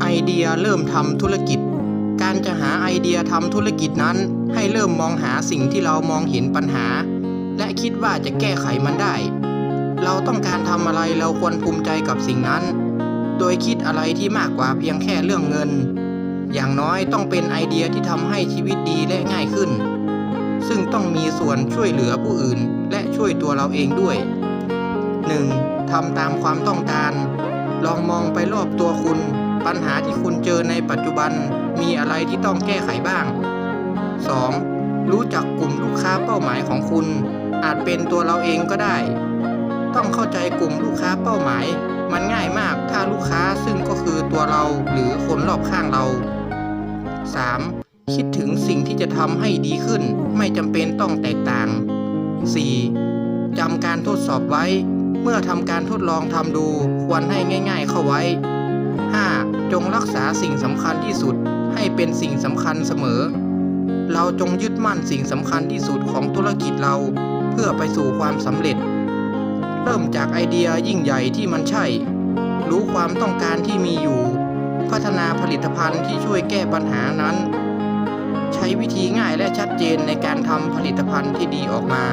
ไอเดียเริ่มทำธุรกิจ การจะหาไอเดียทำธุรกิจนั้น ให้เริ่มมองหาสิ่งที่เรามองเห็นปัญหา และคิดว่าจะแก้ไขมันได้ เราต้องการทำอะไรเราควรภูมิใจกับสิ่งนั้น โดยคิดอะไรที่มากกว่าเพียงแค่เรื่องเงิน อย่างน้อยต้องเป็นไอเดียที่ทำให้ชีวิตดีและง่ายขึ้น ซึ่งต้องมีส่วนช่วยเหลือผู้อื่น และช่วยตัวเราเองด้วย 1. ทำตามความต้องการ ลองมองไปรอบตัวคุณ ปัญหาที่คุณเจอในปัจจุบันมีอะไรที่ต้องแก้ไขบ้าง 2. รู้จักกลุ่มลูกค้าเป้าหมายของคุณ อาจเป็นตัวเราเองก็ได้ ต้องเข้าใจกลุ่มลูกค้าเป้าหมาย มันง่ายมากถ้าลูกค้าซึ่งก็คือตัวเราหรือคนรอบข้างเรา 3. คิดถึงสิ่งที่จะทำให้ดีขึ้น ไม่จำเป็นต้องแตกต่าง 4. จำการทดสอบไว้ เมื่อทำการทดลองทำดูควรให้ง่าย ๆ เข้าไว้ จงรักษาสิ่งสำคัญที่สุดให้เป็นสิ่งสำคัญเสมอ เราจงยึดมั่นสิ่งสำคัญที่สุดของธุรกิจเราเพื่อไปสู่ความสำเร็จ เริ่มจากไอเดียยิ่งใหญ่ที่มันใช่ รู้ความต้องการที่มีอยู่ พัฒนาผลิตภัณฑ์ที่ช่วยแก้ปัญหานั้น ใช้วิธีง่ายและชัดเจนในการทำผลิตภัณฑ์ที่ดีออกมา